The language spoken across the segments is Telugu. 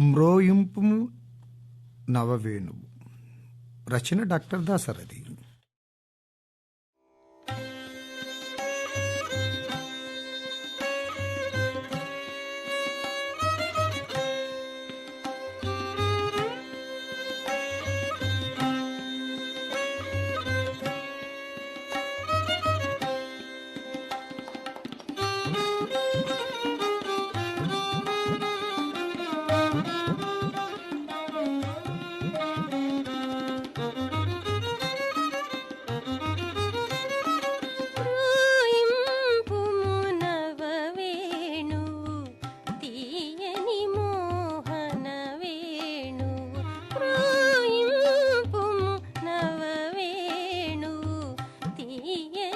మ్రోయింపు నవవేణువు. రచన doctor Dasarathi.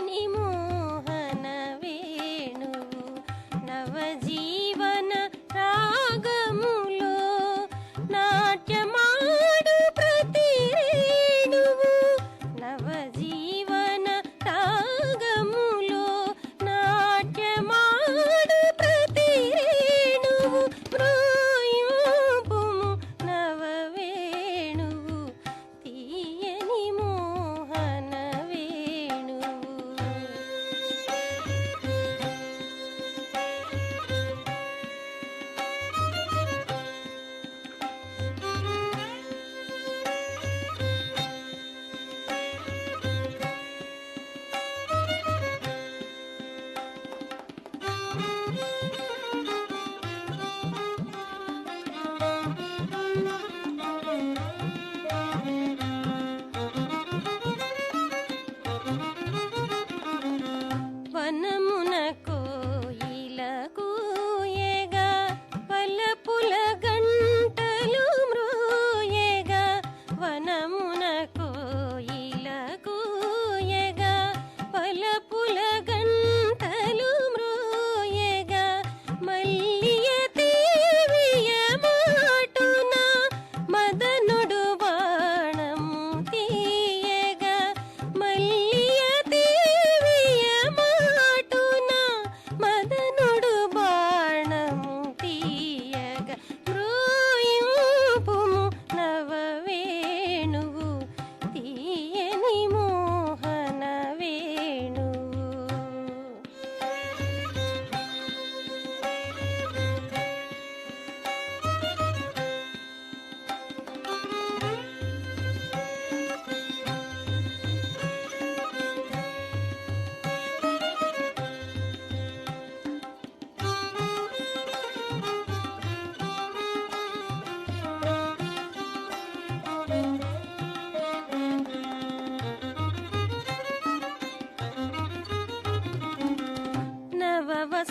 my name.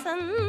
Vasanth